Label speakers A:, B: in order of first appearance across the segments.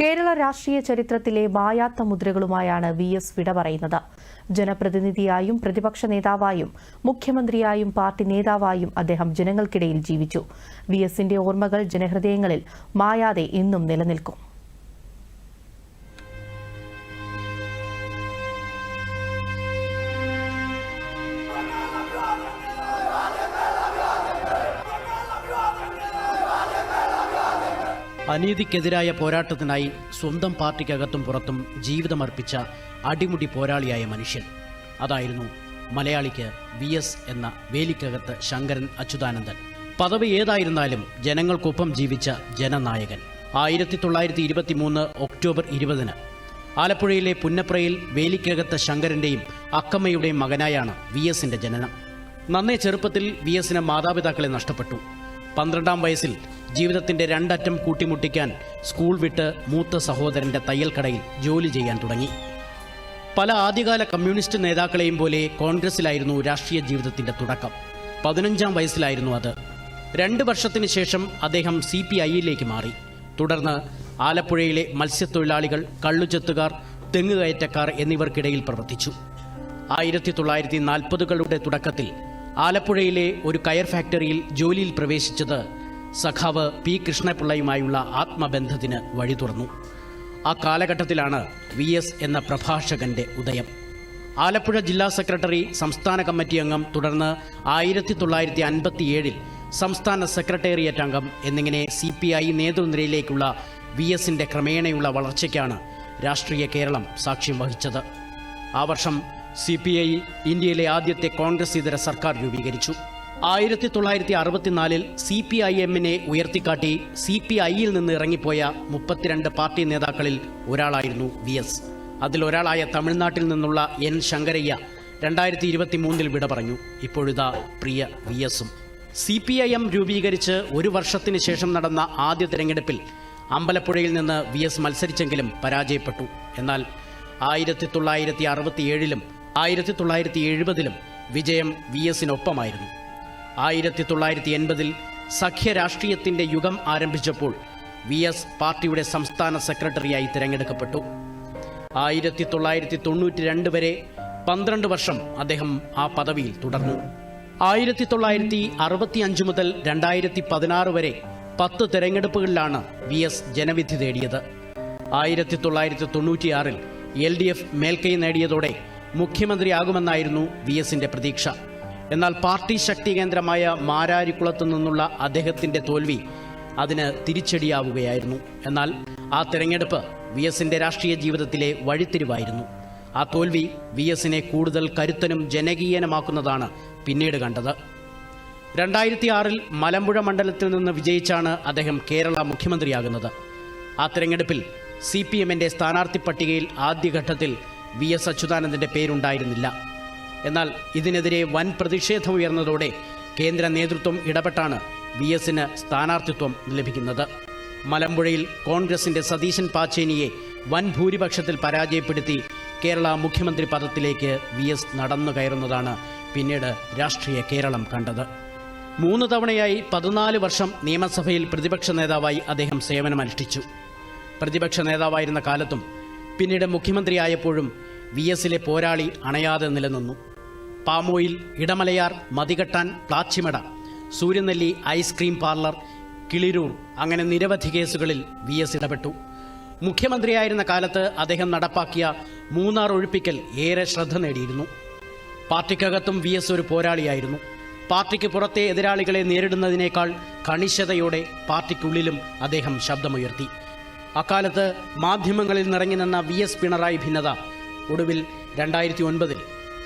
A: കേരള രാഷ്ട്രീയ ചരിത്രത്തിലെ മായാത്ത മുദ്രകളുമായാണ് വി എസ് വിട പറയുന്നത്. ജനപ്രതിനിധിയായും പ്രതിപക്ഷ നേതാവായും മുഖ്യമന്ത്രിയായും പാർട്ടി നേതാവായും അദ്ദേഹം ജനങ്ങൾക്കിടയിൽ ജീവിച്ചു. വി എസിന്റെ ഓർമ്മകൾ ജനഹൃദയങ്ങളിൽ മായാതെ ഇന്നും നിലനിൽക്കും.
B: അനീതിക്കെതിരായ പോരാട്ടത്തിനായി സ്വന്തം പാർട്ടിക്കകത്തും പുറത്തും ജീവിതമർപ്പിച്ച അടിമുടി പോരാളിയായ മനുഷ്യൻ. അതായിരുന്നു മലയാളിക്ക് വി എസ് എന്ന വേലിക്കകത്ത് ശങ്കരൻ അച്യുതാനന്ദൻ. പദവി ഏതായിരുന്നാലും ജനങ്ങൾക്കൊപ്പം ജീവിച്ച ജനനായകൻ. ആയിരത്തി തൊള്ളായിരത്തി ഇരുപത്തി മൂന്ന് ഒക്ടോബർ ഇരുപതിന് ആലപ്പുഴയിലെ പുന്നപ്രയിൽ വേലിക്കകത്ത് ശങ്കരന്റെയും അക്കമ്മയുടെയും മകനായാണ് വി എസിന്റെ ജനനം. നന്നേ ചെറുപ്പത്തിൽ വി എസിന് മാതാപിതാക്കളെ നഷ്ടപ്പെട്ടു. പന്ത്രണ്ടാം വയസ്സിൽ ജീവിതത്തിന്റെ രണ്ടറ്റം കൂട്ടിമുട്ടിക്കാൻ സ്കൂൾ വിട്ട് മൂത്ത സഹോദരന്റെ തയ്യൽക്കടയിൽ ജോലി ചെയ്യാൻ തുടങ്ങി. പല ആദ്യകാല കമ്മ്യൂണിസ്റ്റ് നേതാക്കളെയും പോലെ കോൺഗ്രസിലായിരുന്നു രാഷ്ട്രീയ ജീവിതത്തിന്റെ തുടക്കം. പതിനഞ്ചാം വയസ്സിലായിരുന്നു അത്. രണ്ട് വർഷത്തിന് ശേഷം അദ്ദേഹം സി പി ഐയിലേക്ക് മാറി. തുടർന്ന് ആലപ്പുഴയിലെ മത്സ്യത്തൊഴിലാളികൾ കള്ളുചെത്തുകാർ തെങ്ങുകയറ്റക്കാർ എന്നിവർക്കിടയിൽ പ്രവർത്തിച്ചു. ആയിരത്തി തൊള്ളായിരത്തി നാൽപ്പതുകളുടെ തുടക്കത്തിൽ ആലപ്പുഴയിലെ ഒരു കയർ ഫാക്ടറിയിൽ ജോലിയിൽ പ്രവേശിച്ചത് സഖാവ് പി കൃഷ്ണപിള്ളയുമായുള്ള ആത്മബന്ധത്തിന് വഴി തുറന്നു. ആ കാലഘട്ടത്തിലാണ് വി എസ് എന്ന പ്രഭാഷകന്റെ ഉദയം. ആലപ്പുഴ ജില്ലാ സെക്രട്ടറി സംസ്ഥാന കമ്മിറ്റി അംഗം തുടർന്ന് ആയിരത്തി തൊള്ളായിരത്തി അൻപത്തിയേഴിൽ സംസ്ഥാന സെക്രട്ടേറിയറ്റ് അംഗം എന്നിങ്ങനെ സി പി ഐ നേതൃനിരയിലേക്കുള്ള വി എസിന്റെ ക്രമേണയുള്ള വളർച്ചയ്ക്കാണ് രാഷ്ട്രീയ കേരളം സാക്ഷ്യം വഹിച്ചത്. ആ വർഷം സി പി ഐ ഇന്ത്യയിലെ ആദ്യത്തെ കോൺഗ്രസ് ഇതര സർക്കാർ രൂപീകരിച്ചു. ആയിരത്തി തൊള്ളായിരത്തി അറുപത്തിനാലിൽ സി പി ഐ എമ്മിനെ ഉയർത്തിക്കാട്ടി സി പി ഐയിൽ നിന്ന് ഇറങ്ങിപ്പോയ മുപ്പത്തിരണ്ട് പാർട്ടി നേതാക്കളിൽ ഒരാളായിരുന്നു വി എസ്. അതിലൊരാളായ തമിഴ്നാട്ടിൽ നിന്നുള്ള എൻ ശങ്കരയ്യ രണ്ടായിരത്തി ഇരുപത്തി മൂന്നിൽ വിട പറഞ്ഞു. ഇപ്പോഴിതാ പ്രിയ വി എസും. സി പി ഐ എം രൂപീകരിച്ച് ഒരു വർഷത്തിന് ശേഷം നടന്ന ആദ്യ തെരഞ്ഞെടുപ്പിൽ അമ്പലപ്പുഴയിൽ നിന്ന് വി എസ് മത്സരിച്ചെങ്കിലും പരാജയപ്പെട്ടു. എന്നാൽ ആയിരത്തി തൊള്ളായിരത്തി അറുപത്തിയേഴിലും ആയിരത്തി തൊള്ളായിരത്തി എഴുപതിലും വിജയം വി എസിനൊപ്പമായിരുന്നു ആയിരത്തി തൊള്ളായിരത്തി എൺപതിൽ സഖ്യരാഷ്ട്രീയത്തിന്റെ യുഗം ആരംഭിച്ചപ്പോൾ വി എസ് പാർട്ടിയുടെ സംസ്ഥാന സെക്രട്ടറിയായി തിരഞ്ഞെടുക്കപ്പെട്ടു. ആയിരത്തി തൊള്ളായിരത്തി തൊണ്ണൂറ്റി രണ്ട് വരെ പന്ത്രണ്ട് വർഷം അദ്ദേഹം ആ പദവിയിൽ തുടർന്നു. ആയിരത്തി തൊള്ളായിരത്തി അറുപത്തി അഞ്ച് മുതൽ രണ്ടായിരത്തി പതിനാറ് വരെ പത്ത് തെരഞ്ഞെടുപ്പുകളിലാണ് വി എസ് ജനവിധി നേടിയത് ആയിരത്തി തൊള്ളായിരത്തി തൊണ്ണൂറ്റിയാറിൽ എൽ ഡി എഫ് മേൽക്കൈ നേടിയതോടെ മുഖ്യമന്ത്രിയാകുമെന്നായിരുന്നു വി എസിന്റെ പ്രതീക്ഷ. എന്നാൽ പാർട്ടി ശക്തി കേന്ദ്രമായ മാരാരിക്കുളത്തു നിന്നുള്ള അദ്ദേഹത്തിന്റെ തോൽവി അതിന് തിരിച്ചടിയാവുകയായിരുന്നു. എന്നാൽ ആ തെരഞ്ഞെടുപ്പ് വി എസിന്റെ രാഷ്ട്രീയ ജീവിതത്തിലെ വഴിത്തിരിവായിരുന്നു. ആ തോൽവി വി എസിനെ കൂടുതൽ കരുത്തനും ജനകീയനുമാക്കുന്നതാണ് പിന്നീട് കണ്ടത്. രണ്ടായിരത്തി ആറിൽ മലമ്പുഴ മണ്ഡലത്തിൽ നിന്ന് വിജയിച്ചാണ് അദ്ദേഹം കേരള മുഖ്യമന്ത്രിയാകുന്നത്. ആ തെരഞ്ഞെടുപ്പിൽ സി പി എമ്മിന്റെ സ്ഥാനാർത്ഥി പട്ടികയിൽ ആദ്യഘട്ടത്തിൽ വി എസ് അച്യുതാനന്ദന്റെ പേരുണ്ടായിരുന്നില്ല. എന്നാൽ ഇതിനെതിരെ വൻ പ്രതിഷേധം ഉയർന്നതോടെ കേന്ദ്ര നേതൃത്വം ഇടപെട്ടാണ് വി എസിന് സ്ഥാനാർത്ഥിത്വം ലഭിക്കുന്നത്. മലമ്പുഴയിൽ കോൺഗ്രസിന്റെ സതീശൻ പാച്ചേനിയെ വൻ ഭൂരിപക്ഷത്തിൽ പരാജയപ്പെടുത്തി കേരള മുഖ്യമന്ത്രി പദത്തിലേക്ക് വി എസ് നടന്നു കയറുന്നതാണ് പിന്നീട് രാഷ്ട്രീയ കേരളം കണ്ടത്. മൂന്ന് തവണയായി പതിനാല് വർഷം നിയമസഭയിൽ പ്രതിപക്ഷ നേതാവായി അദ്ദേഹം സേവനമനുഷ്ഠിച്ചു. പ്രതിപക്ഷ നേതാവായിരുന്ന കാലത്തും പിന്നീട് മുഖ്യമന്ത്രിയായപ്പോഴും വി എസിലെ പോരാളി അണയാതെ നിലനിന്നു. Palm oil Idamalayar Mathikettan Plachimada Suryanelli ice cream parlour Kiliroor അങ്ങനെ നിരവധി കേസുകളിൽ വി എസ് ഇടപെട്ടു. മുഖ്യമന്ത്രിയായിരുന്ന കാലത്ത് അദ്ദേഹം നടപ്പാക്കിയ മൂന്നാർ ഒഴിപ്പിക്കൽ ഏറെ ശ്രദ്ധ നേടിയിരുന്നു. പാർട്ടിക്കകത്തും വി എസ് ഒരു പോരാളിയായിരുന്നു. പാർട്ടിക്ക് പുറത്തെ എതിരാളികളെ നേരിടുന്നതിനേക്കാൾ കണിശതയോടെ പാർട്ടിക്കുള്ളിലും അദ്ദേഹം ശബ്ദമുയർത്തി. അക്കാലത്ത് മാധ്യമങ്ങളിൽ നിറങ്ങി നിന്ന വി എസ് പിണറായി ഭിന്നത. ഒടുവിൽ രണ്ടായിരത്തി ഒൻപതിൽ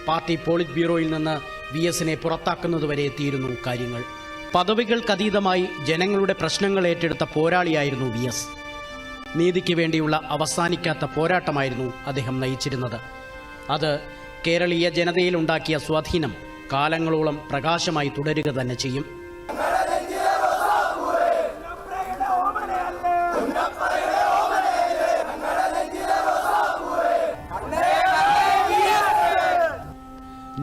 B: പാർട്ടി പോളിറ്റ് ബ്യൂറോയിൽ നിന്ന് വി എസിനെ പുറത്താക്കുന്നതുവരെ എത്തിയിരുന്നു കാര്യങ്ങൾ. പദവികൾക്കതീതമായി ജനങ്ങളുടെ പ്രശ്നങ്ങൾ ഏറ്റെടുത്ത പോരാളിയായിരുന്നു വി എസ്. നീതിക്ക് വേണ്ടിയുള്ള അവസാനിക്കാത്ത പോരാട്ടമായിരുന്നു അദ്ദേഹം നയിച്ചിരുന്നത്. അത് കേരളീയ ജനതയിലുണ്ടാക്കിയ സ്വാധീനം കാലങ്ങളോളം പ്രകാശമായി തുടരുക തന്നെ ചെയ്യും.